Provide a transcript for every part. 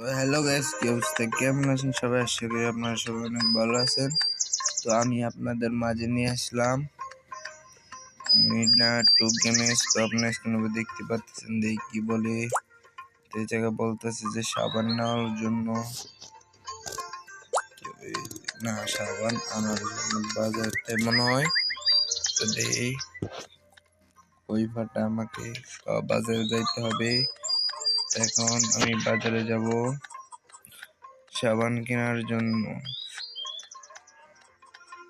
Hello guys কি অবস্থা? কেমন আছেন সবাই? আশা করি আপনারা সবাই অনেক ভালো আছেন। তো আমি আপনাদের মাঝে নিয়ে আসলাম। মিডনাইট টু গেমস তো আপনারা স্ক্রিনে দেখতে পাচ্ছেন দেই কি বলে। এই জায়গায় বলতেছে যে সাবান নেওয়ার জন্য না, সাবান আনার জন্য বাজার তাই মনে হয়। তো দেই, ওই ফাটা আমাকে বাজারে যাইতে হবে। এখন আমি বাজারে যাব সাবান কেনার জন্য।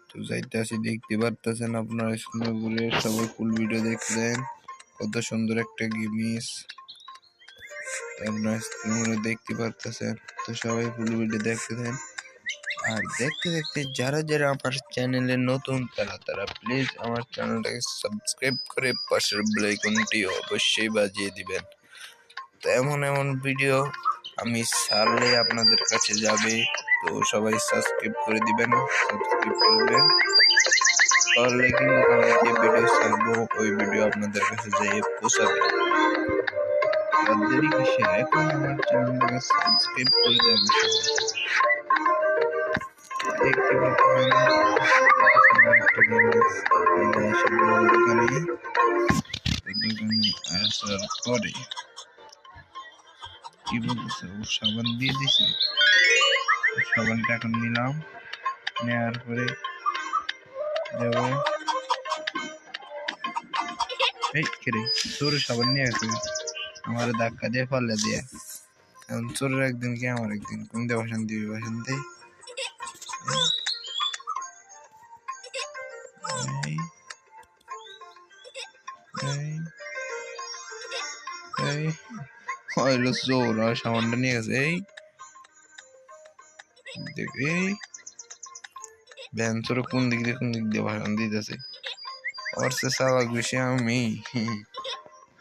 তো যাইতে আসি দেখতে পারতেছেন আপনারা করে সবাই ফুল ভিডিও দেখলেন। কত সুন্দর একটা গেমিস। আপনারা স্ক্রিনে দেখতে পারতেছেন। তো সবাই ফুল ভিডিও দেখতেছেন। আর দেখতে দেখতে যারা যারা আমার চ্যানেলে নতুন, তারা তারা প্লিজ আমার চ্যানেলটাকে সাবস্ক্রাইব করে পাশের বেলাইকনটি অবশ্যই বাজিয়ে দিবেন। তো এমন এমন ভিডিও আমি ছাড়লে আপনাদের কাছে যাবে। তো সবাই সাবস্ক্রাইব করে দিবেন সাবস্ক্রাইব করে দিবেন। তাহলে কিন্তু আমি যে ভিডিও ছাড়বো, ওই ভিডিও আপনাদের কাছে যেয়ে পৌঁছাবে। এখন আমার চ্যানেলটাকে সাবস্ক্রাইব করে পরে কি বলতেছে ও সাবান দিয়ে দিছে সাবানটা এখন নিলাম নেওয়ার পরে দেব এই কেরে তোর সাবান নিয়ে গেছে আমার ধাক্কা দিয়ে পাল্লা দিয়ে এখন চোরের একদিন কি আমার একদিন কোন দিয়ে বাসান দিবি বাসান দিয়ে এই এই এই হইল জোর, আর সামানটা নিয়ে গেছে, এই। দেখ। এই ভ্যানসোর কোন দিক দিয়ে, কোন দিক দিয়ে ভাষণ দিতেছে। ওর সে সাবাক বেশি আমি।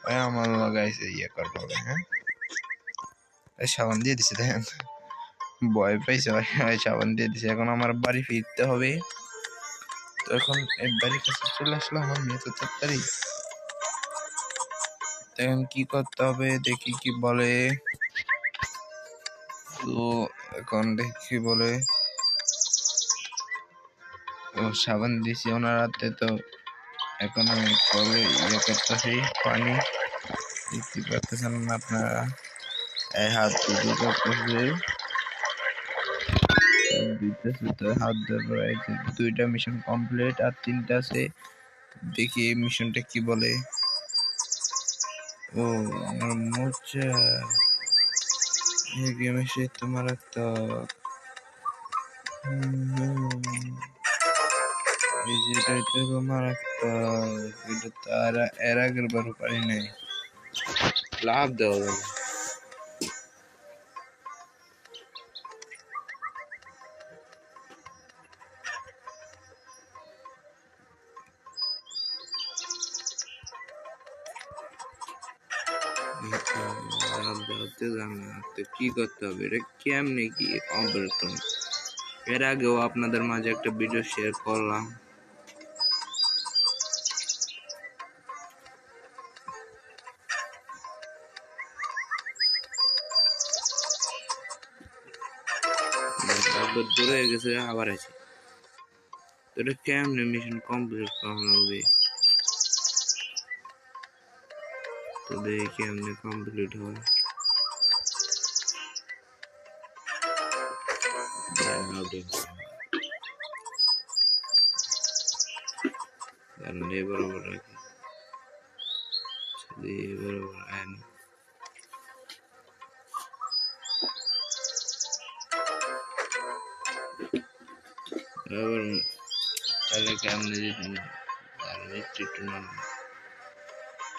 ওই আমার লাগাইছে ইয়ে করব হ্যাঁ? সাবান দিয়ে দিছে, দেখেন। ভয় পাইছে ওই সাবান দিয়ে দিছে। এখন আমার বাড়ি ফিরতে হবে। তো এখন বাড়ির কাছে চলে আসলো আমার মেয়ে তো তাড়াতাড়ি। এখন কি করতে হবে, দেখি কি বলে। তো এখন দেখি কি বলে। ও, সাবান দিছি ওনার হাতে, তো এখন আমি কলে ইয়ে করতেছি, পানি। দেখতে পাচ্ছেন না আপনারা, এই হাত দুটো করতেছে। হাত দুইটা মিশন কমপ্লিট আর তিনটা আছে। দেখি এই মিশনটা কি বলে। mucha que me llegue tomar hasta visitor को मारता तारा एरा कर पर नहीं लाभ दो যাবে ধরতে জানে তো কি হবে এর আগেও আপনাদের মাঝে একটা ভিডিও শেয়ার করলাম দূরে হয়ে গেছে আবার আছে তো এটা কেমনে মিশন কমপ্লিট করা লাগবে তো দেখি কেমনে কমপ্লিট হয় কারণ এই বরাবর রাখি এই বরাবর আনি আবার তাহলে কেমনে যেতে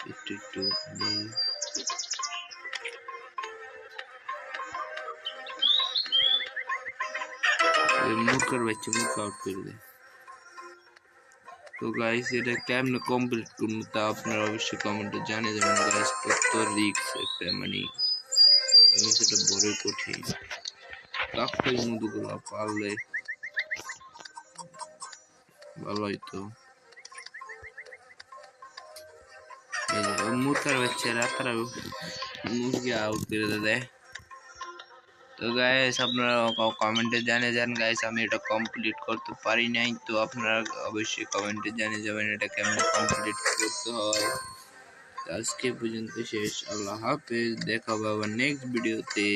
আর একটু একটু নাম একটু একটু দিই মুখের বাচ্চা মুখ আউট করে দেয় তো গাইস এটা কেমনে কমপ্লিট করবো তা আপনারা অবশ্যই কমেন্টে জানিয়ে দেবেন গাইস কত রিক্স একটা মানে সেটা বড় কঠিন কাকই মধুগুলো পারলে ভালো হইতো এই যে মুরকার বাচ্চারা তারা মুরগি আউট করে দেয় তো গাইস আপনারা কমেন্টে জানিয়ে যান গাইস আমি এটা কমপ্লিট করতে পারি নাই তো আপনারা অবশ্যই কমেন্টে জানিয়ে যাবেন এটা কেমন কমপ্লিট করতে হয় তো আজকে পর্যন্ত শেষ আল্লাহ হাফেজ দেখা হবে আবার নেক্সট ভিডিওতে